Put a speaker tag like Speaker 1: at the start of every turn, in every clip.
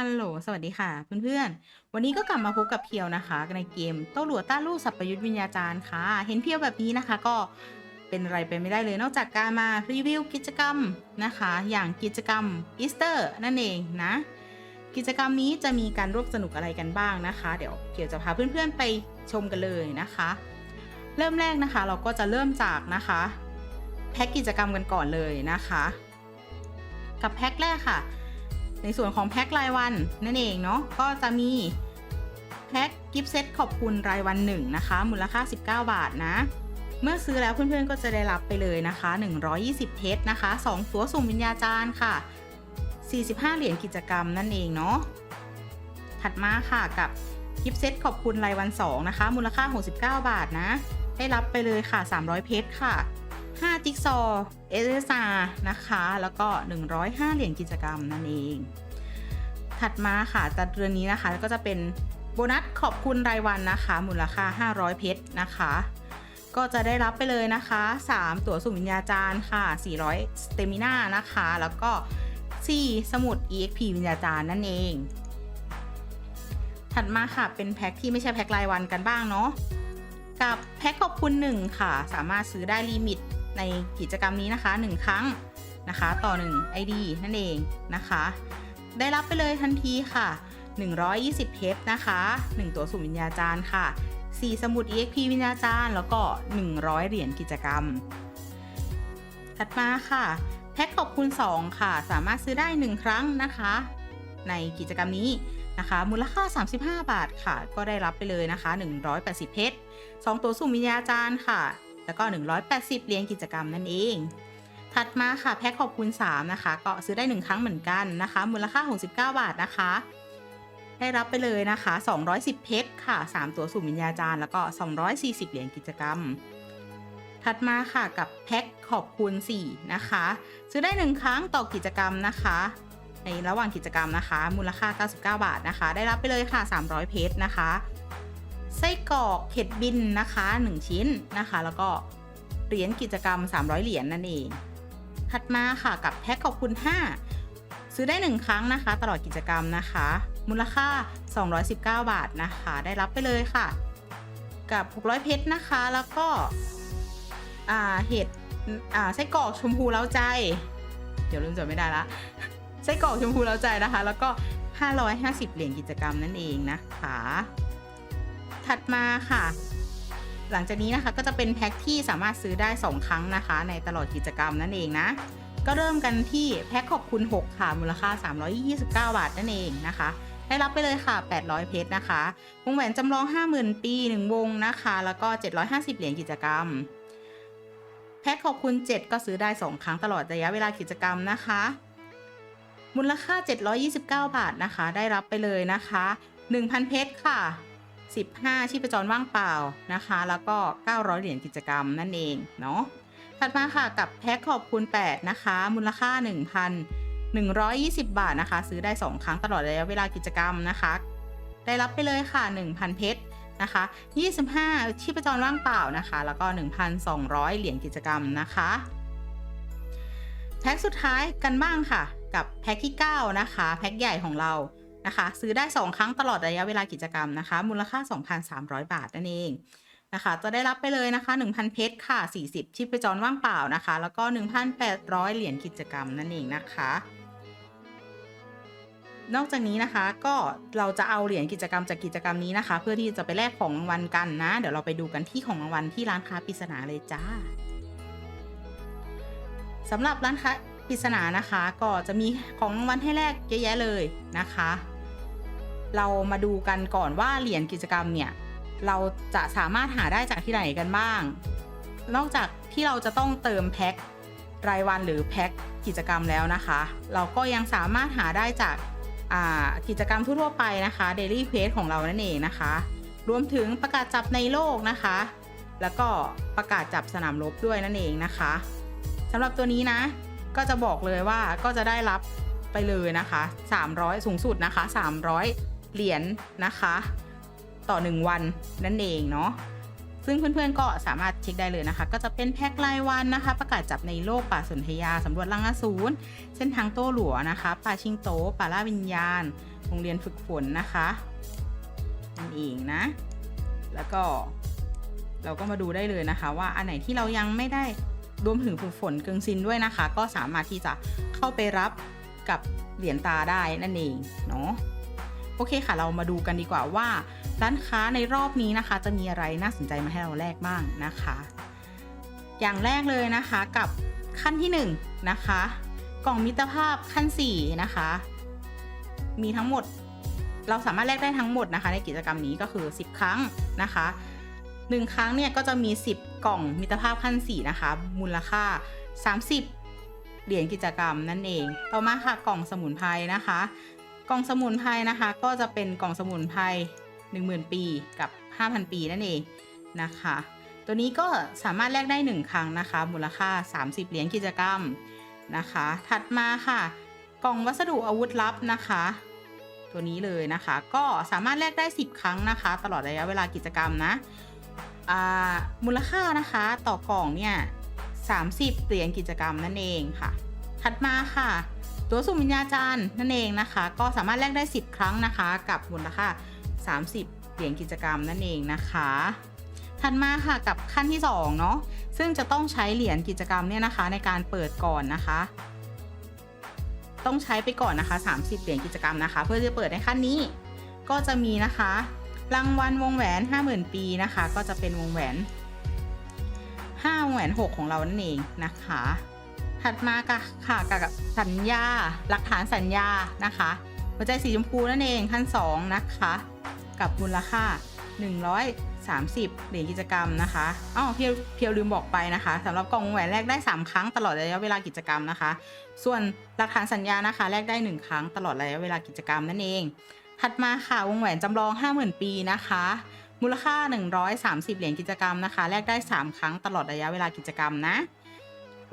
Speaker 1: ฮัลโหล สวัสดีค่ะ เพื่อนๆ วันนี้ก็กลับมาพบกับเพียวนะคะ ในเกมโต้หลัวต้าลู่สัพพยุทธวิญญาจารย์ค่ะ เห็นเพียวแบบนี้นะคะก็เป็นอะไรไปไม่ได้เลย นอกจากการมารีวิวกิจกรรมนะคะ อย่างกิจกรรมอีสเตอร์นั่นเองนะ กิจกรรมนี้จะมีการร่วมสนุกอะไรกันบ้างนะคะ เดี๋ยวเพียวจะพาเพื่อนๆไปชมกันเลยนะคะ เริ่มแรกนะคะเราก็จะเริ่มจากนะคะแพ็กกิจกรรมกันก่อนเลยนะคะ กับแพ็กแรกค่ะ ในส่วนของแพ็ครายวันนั่นเองเนาะก็จะมีแพ็คกิฟต์เซตขอบคุณรายวันหนึ่งนะคะ มูลค่า 19 บาทนะ เมื่อซื้อแล้วเพื่อนๆก็จะได้รับไปเลยนะคะ 120เพชรนะคะ 2 ตัวสุ่มวิญญาจารย์ค่ะ 45 เหรียญกิจกรรมนั่นเองเนาะถัดมาค่ะกับกิฟต์เซตขอบคุณรายวัน 2 นะคะ มูลค่า 69 บาทนะ ได้รับไปเลยค่ะ 300 เพชรค่ะ 5จิ๊กซอว์ SSR นะคะ แล้วก็ 105 เหรียญกิจกรรมนั่นเอง ถัดมาค่ะแต่เดือนนี้นะคะก็จะเป็นโบนัสขอบคุณรายวันนะคะ มูลค่า 500 เพชรนะคะ ก็จะได้รับไปเลยนะคะ 3 ตั๋วสุ่มวิญญาจารย์ค่ะ 400 สเตมิน่านะคะ แล้วก็ 4 สมุด EXP วิญญาจารย์นั่นเอง ถัดมาค่ะเป็นแพ็คที่ไม่ใช่แพ็ครายวันกันบ้างเนาะกับแพ็คขอบคุณ1ค่ะ สามารถซื้อได้ลิมิต ในกิจกรรมนี้นะคะ 1 ครั้งนะคะ ต่อ 1 ID นั่นเองนะคะ ได้รับไปเลยทันทีค่ะ 120เพชรนะคะ 1 ตัวสุ่มวิญญาจารย์ค่ะ 4 สมุด EXP วิญญาจารย์ แล้วก็ 100 เหรียญกิจกรรม ถัดมาค่ะ แพ็คขอบคุณ 2 ค่ะ สามารถซื้อได้ 1 ครั้งนะคะ ในกิจกรรมนี้นะคะ มูลค่า 35 บาทค่ะ ก็ได้รับไปเลยนะคะ 180 เพชร2ตัวสุ่มวิญญาจารย์ค่ะ แล้วก็ 180 เหรียญกิจกรรมนั่นเอง ถัดมาค่ะแพ็คขอบคุณ3นะคะ ก็ซื้อได้ 1 ครั้งเหมือนกันนะคะ มูลค่า 69 บาทนะคะ ได้รับไปเลยนะคะ 210 เพชรค่ะ 3 ตัวสุ่มวิญญาจารย์แล้วก็ 240 เหรียญกิจกรรมถัดมาค่ะกับแพ็คขอบคุณ4นะคะ ซื้อได้ 1 ครั้งต่อกิจกรรมนะคะ ในระหว่างกิจกรรมนะคะ มูลค่า 99 บาทนะคะ ได้รับไปเลยค่ะ 300 เพชรนะคะ ไส้กรอกเห็ดบินนะคะ 1 ชิ้นนะคะ แล้วก็เหรียญกิจกรรม 300 เหรียญนั่นเอง ถัดมาค่ะกับแพ็คขอบคุณ 5 ซื้อได้ 1 ครั้งนะคะ ตลอดกิจกรรมนะคะ มูลค่า 219 บาทนะคะ ได้รับไปเลยค่ะ กับ 600 เพชรนะคะ แล้วก็อ่าเห็ดอ่าไส้กรอกชมพูเล้าใจ เดี๋ยวลืมจดไม่ได้ละไส้กรอกชมพูเล้าใจนะคะ แล้วก็ 550 เหรียญกิจกรรมนั่นเองนะคะ ถัดมาค่ะ หลังจากนี้นะคะก็จะเป็นแพ็คที่สามารถซื้อได้ 2 ครั้งนะคะ ในตลอดกิจกรรมนั่นเองนะ ก็เริ่มกันที่แพ็คขอบคุณ 6 ค่ะ มูลค่า 329 บาทนั่นเองนะคะได้รับไปเลยค่ะ 800 เพชรนะคะ วงแหวนจำลอง 50,000 ปี 1 วงนะคะ แล้วก็ 750 เหรียญกิจกรรม แพ็คขอบคุณ 7 ก็ซื้อได้ 2 ครั้งตลอดระยะเวลากิจกรรมนะคะ มูลค่า 729 บาทนะคะ ได้รับไปเลยนะคะ 1,000 เพชรค่ะ 15 ชีพจรว่างเปล่านะคะ แล้วก็ 900 เหรียญกิจกรรมนั่นเองเนาะถัดมาค่ะกับแพ็คขอบคุณ 8 นะคะ มูลค่า 1,120 บาทนะคะ ซื้อได้ 2 ครั้งตลอดระยะเวลากิจกรรมนะคะ ได้รับไปเลยค่ะ 1,000 เพชรนะคะ 25 ชีพจรว่างเปล่านะคะ แล้วก็ 1,200 เหรียญกิจกรรมนะคะ แพ็คสุดท้ายกันบ้างค่ะ กับแพ็คที่ 9 นะคะ แพ็คใหญ่ของเรา นะคะ ซื้อได้ 2 ครั้งตลอดระยะเวลากิจกรรมนะคะ มูลค่า 2,300 บาทนั่นเองนะคะ จะได้รับไปเลยนะคะ 1,000 เพชรค่ะ 40ชีพจรว่างเปล่านะคะ แล้วก็ 1,800 เหรียญกิจกรรมนั่นเองนะคะนอกจากนี้นะคะก็เราจะเอาเหรียญกิจกรรมจากกิจกรรมนี้นะคะ เพื่อที่จะไปแลกของรางวัลกันนะ เดี๋ยวเราไปดูกันที่ของรางวัลที่ร้านค้าปริศนาเลยจ้าสำหรับร้านค้าปริศนานะคะ ก็จะมีของรางวัลให้แลกเยอะแยะเลยนะคะ เรามาดูกันก่อนว่าเหรียญกิจกรรมเนี่ยเราจะสามารถหาได้จากที่ไหนกันบ้าง นอกจากที่เราจะต้องเติมแพ็ครายวันหรือแพ็คกิจกรรมแล้วนะคะ เราก็ยังสามารถหาได้จากกิจกรรมทั่วไปนะคะ Daily Quest ของเรานั่นเองนะคะ รวมถึงประกาศจับในโลกนะคะ แล้วก็ประกาศจับสนามรบด้วยนั่นเองนะคะสำหรับตัวนี้นะ ก็จะบอกเลยว่าก็จะได้รับไปเลยนะคะ 300 สูงสุดนะคะ 300 เหรียญนะคะ ต่อ 1 วันนั่นเองเนาะซึ่งเพื่อนๆก็สามารถเช็คได้เลยนะคะ ก็จะเป็นแพ็ครายวันนะคะ ประกาศจับในโลกป่าสนธยาสำรวจลังอสูรเส้นทางโต้หลัวนะคะป่าชิงโตป่าล่าวิญญาณ โรงเรียนฝึกฝนนะคะนั่นเองนะ แล้วก็เราก็มาดูได้เลยนะคะ ว่าอันไหนที่เรายังไม่ได้รวมถึงฝึกฝนเกิงซินด้วยนะคะ ก็สามารถที่จะเข้าไปรับกับเหรียญตาได้นั่นเองเนาะ โอเคค่ะ เรามาดูกันดีกว่าว่าร้านค้าในรอบนี้นะคะ จะมีอะไรน่าสนใจมาให้เราแลกบ้างนะคะ อย่างแรกเลยนะคะกับขั้นที่1นนะคะ กล่องมิตรภาพขั้น4นะคะ มีทั้งหมดเราสามารถแลกได้ทั้งหมดนะคะ ในกิจกรรมนี้ก็คือ 10 ครั้งนะคะหนึ่งครั้งเนี่ยก็จะมี 10 กล่องมิตรภาพขั้น4นะคะ มูลค่า 30 เหรียญกิจกรรมนั่นเอง ต่อมาค่ะกล่องสมุนไพรนะคะ กล่องสมุนไพรนะคะ ก็จะเป็นกล่องสมุนไพร10,000 ปีกับ 5,000 ปีนั่นเองนะคะ ตัวนี้ก็สามารถแลกได้ 1 ครั้งนะคะ มูลค่า 30 เหรียญกิจกรรมนะคะ ถัดมาค่ะ กล่องวัสดุอาวุธลับนะคะ ตัวนี้เลยนะคะ ก็สามารถแลกได้ 10 ครั้งนะคะ ตลอดระยะเวลากิจกรรมนะมูลค่านะคะต่อกล่องเนี่ย30 เหรียญกิจกรรมนั่นเองค่ะ ถัดมาค่ะ ตัวสุ่มวิญญาจารย์นั่นเองนะคะ ก็สามารถแลกได้ 10 ครั้งนะคะ กับมูลค่า 30 เหรียญกิจกรรมนั่นเองนะคะ ถัดมาค่ะกับขั้นที่2เนาะซึ่งจะต้องใช้เหรียญกิจกรรมเนี่ยนะคะ ในการเปิดก่อนนะคะ ต้องใช้ไปก่อนนะคะ 30 เหรียญกิจกรรมนะคะ เพื่อจะเปิดในขั้นนี้ ก็จะมีนะคะรางวัลวงแหวน 50,000 ปีนะคะ ก็จะเป็นวงแหวน5วงแหวน 6 ของเรานั่นเองนะคะ ถัดมาค่ะกับสัญญา หลักฐานสัญญานะคะ หัวใจสีชมพูนั่นเองขั้น 2 นะคะ กับมูลค่า 130 เหรียญกิจกรรมนะคะอ๋อเพียวเพียวลืมบอกไปนะคะสำหรับกล่องวงแหวนแรกได้ 3 ครั้งตลอดระยะเวลากิจกรรมนะคะ ส่วนหลักฐานสัญญานะคะแลกได้ 1 ครั้งตลอดระยะเวลากิจกรรมนั่นเอง ถัดมาค่ะวงแหวนจำลอง 50,000 ปีนะคะมูลค่า 130 เหรียญกิจกรรมนะคะ แลกได้ 3 ครั้งตลอดระยะเวลากิจกรรมนะ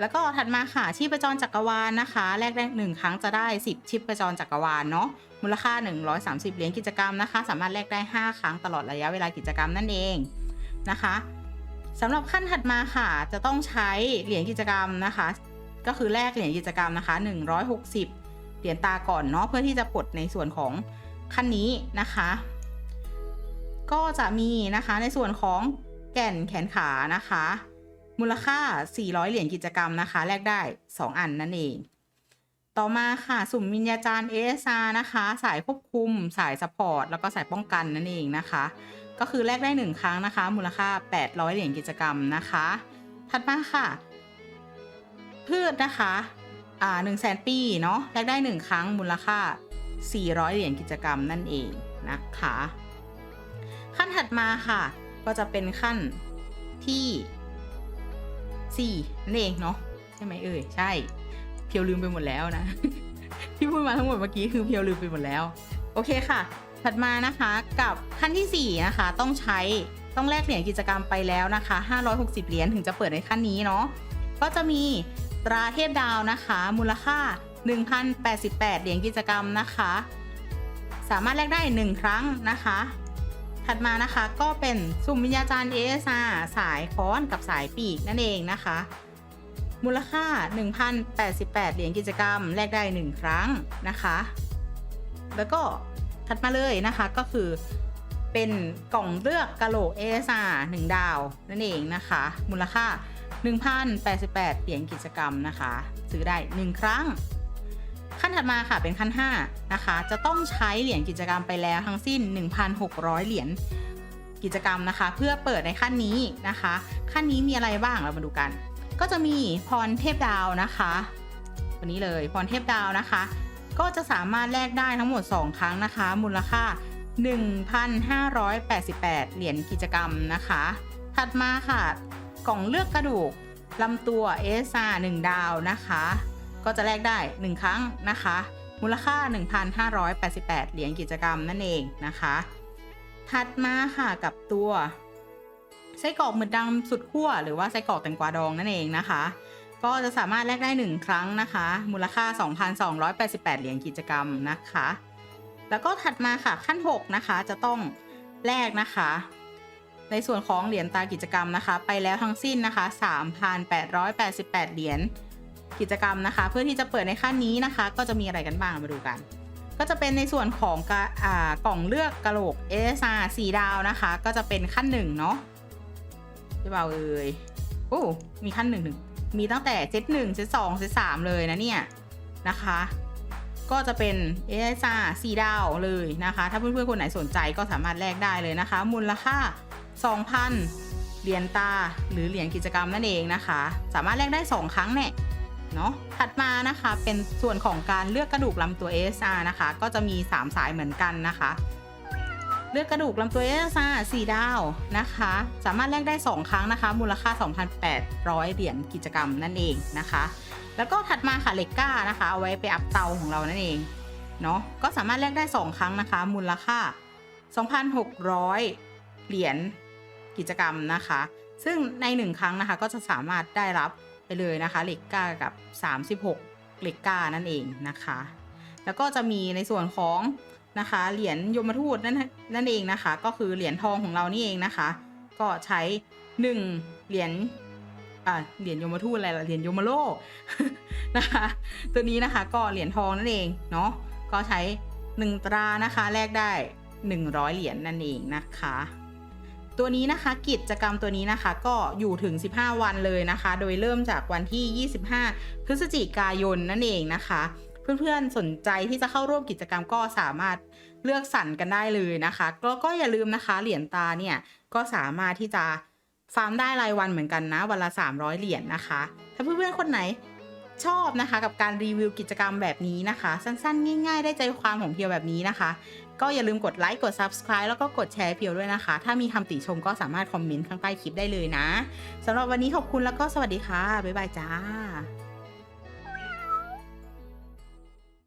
Speaker 1: แล้วก็ถัดมาค่ะชีพจรจักรวาลนะคะแลกได้1ครั้งจะได้ 10 ชีพจรจักรวาลเนาะมูลค่า 130 เหรียญกิจกรรมนะคะ สามารถแลกได้ 5 ครั้งตลอดระยะเวลากิจกรรมนั่นเองนะคะสำหรับขั้นถัดมาค่ะ จะต้องใช้เหรียญกิจกรรมนะคะ ก็คือแลกเหรียญกิจกรรมนะคะ 160 เหรียญตาก่อนเนาะเพื่อที่จะปลดในส่วนของขั้นนี้นะคะ ก็จะมีนะคะในส่วนของแก่นแขนขานะคะ มูลค่า 400 เหรียญกิจกรรมนะคะ แลกได้ 2 อันนั่นเอง ต่อมาค่ะ สุ่มวิญญาจารย์ ASR นะคะ สายควบคุม สายสปอร์ต แล้วก็สายป้องกันนั่นเองนะคะ ก็คือแลกได้ 1 ครั้งนะคะ มูลค่า 800 เหรียญกิจกรรมนะคะ ถัดมาค่ะ พืชนะคะ อ่า1 0 0 0 0แสนปีเนาะ แลกได้ 1 ครั้ง มูลค่า 400 เหรียญกิจกรรมนั่นเองนะคะ ขั้นถัดมาค่ะ ก็จะเป็นขั้นที่ 4นั่นเองเนาะใช่ไหมเอ่ยใช่เพียวลืมไปหมดแล้วนะ ที่พูดมาทั้งหมดเมื่อกี้คือเพียวลืมไปหมดแล้ว โอเคค่ะ ถัดมานะคะกับขั้นที่4นะคะต้องใช้ต้องแลกเหรียญกิจกรรมไปแล้วนะคะ 560 เหรียญถึงจะเปิดในขั้นนี้เนาะก็จะมีตราเทพดาวนะคะ มูลค่า 1,088 เหรียญกิจกรรมนะคะ สามารถแลกได้ 1 ครั้งนะคะ ถัดมานะคะก็เป็นสุ่มวิญญาจารย์ ASR สายค้อนกับสายปีกนั่นเองนะคะ มูลค่า 1,088 เหรียญกิจกรรม แลกได้ 1 ครั้งนะคะ แล้วก็ถัดมาเลยนะคะก็คือเป็นกล่องเลือกกะโหลก ASR 1 ดาวนั่นเองนะคะ มูลค่า 1,088 เหรียญกิจกรรมนะคะ ซื้อได้ 1 ครั้ง ขั้นถัดมาค่ะเป็นขั้น5นะคะ จะต้องใช้เหรียญกิจกรรมไปแล้วทั้งสิ้น 1,600 เหรียญกิจกรรมนะคะ เพื่อเปิดในขั้นนี้นะคะ ขั้นนี้มีอะไรบ้างเรามาดูกัน ก็จะมีพรเทพดาวนะคะวันนี้เลยพรเทพดาวนะคะ ก็จะสามารถแลกได้ทั้งหมด 2 ครั้งนะคะ มูลค่า 1,588 เหรียญกิจกรรมนะคะ ถัดมาค่ะ กล่องเลือกกระดูกลำตัวเอซ่า1ดาวนะคะ ก็จะแลกได้ 1 ครั้งนะคะ มูลค่า 1,588 เหรียญกิจกรรมนั่นเองนะคะ ถัดมาค่ะกับตัวไส้กรอกหมึกดำสุดขั้วหรือว่าไส้กรอกแตงกวาดองนั่นเองนะคะ ก็จะสามารถแลกได้ 1 ครั้งนะคะ มูลค่า 2,288 เหรียญกิจกรรมนะคะ แล้วก็ถัดมาค่ะขั้น 6 นะคะจะต้องแลกนะคะในส่วนของเหรียญตากิจกรรมนะคะ ไปแล้วทั้งสิ้นนะคะ 3,888 เหรียญ กิจกรรมนะคะ เพื่อที่จะเปิดในขั้นนี้นะคะ ก็จะมีอะไรกันบ้างมาดูกัน ก็จะเป็นในส่วนของกะอ่ากล่องเลือกกระโหลก SR 4ดาวนะคะ ก็จะเป็นขั้นหนึ่งเนาะใช่เปล่าเอ่ยโอ้มีขั้นหนึ่งหนึ่งมีตั้งแต่เซตหนึ่งเซตสองเซตสามเลยนะเนี่ยนะคะก็จะเป็น SR 4ดาวเลยนะคะ ถ้าเพื่อนๆ คนไหนสนใจก็สามารถแลกได้เลยนะคะ มูลค่า 2,000 เหรียญตา หรือเหรียญกิจกรรมนั่นเองนะคะ สามารถแลกได้ 2 ครั้งเนี่ย เนาะถัดมานะคะเป็นส่วนของการเลือกกระดูกลำตัว ASR นะคะ ก็จะมี 3 สายเหมือนกันนะคะ เลือกกระดูกลำตัว ASR 4 ดาวนะคะ สามารถแลกได้ 2 ครั้งนะคะ มูลค่า 2,800 เหรียญกิจกรรมนั่นเองนะคะ แล้วก็ถัดมาค่ะเหล็กก้านะคะเอาไว้ไปอัพเตาของเรานั่นเองเนาะก็สามารถแลกได้ 2 ครั้งนะคะ มูลค่า 2,600 เหรียญกิจกรรมนะคะ ซึ่งใน 1 ครั้งนะคะก็จะสามารถได้รับ เลยนะคะเหล็กก้ากับ 36เหล็กก้านั่นเองนะคะ แล้วก็จะมีในส่วนของนะคะเหรียญยมทูตนั่นนั่นเองนะคะ ก็คือเหรียญทองของเรานี่เองนะคะ ก็ใช้ 1 เหรียญอ่าเหรียญยมทูตอะไรล่ะเหรียญยมโลกนะคะ ตัวนี้นะคะก็เหรียญทองนั่นเองเนาะก็ใช้ 1 ตรานะคะแลกได้ 100 เหรียญนั่นเองนะคะ ตัวนี้นะคะกิจกรรมตัวนี้นะคะก็อยู่ถึง 15 วันเลยนะคะ โดยเริ่มจากวันที่ 25 พฤศจิกายนนั่นเองนะคะ เพื่อนๆสนใจที่จะเข้าร่วมกิจกรรมก็สามารถเลือกสรรกันได้เลยนะคะแล้วก็อย่าลืมนะคะ เหรียญตาเนี่ยก็สามารถที่จะฟาร์มได้รายวันเหมือนกันนะวันละ 300 เหรียญนะคะ ถ้าเพื่อนๆคนไหน ชอบนะคะ กับการรีวิวกิจกรรมแบบนี้นะคะ สั้นๆ ง่าย ๆ ได้ใจความของเพียวแบบนี้นะคะ ก็อย่าลืมกดไลค์กด Subscribe แล้วก็กดแชร์เพียวด้วยนะคะ ถ้ามีคำติชมก็สามารถคอมเมนต์ข้างใต้คลิปได้เลยนะสำหรับวันนี้ขอบคุณแล้วก็สวัสดีค่ะบ๊ายบายจ้า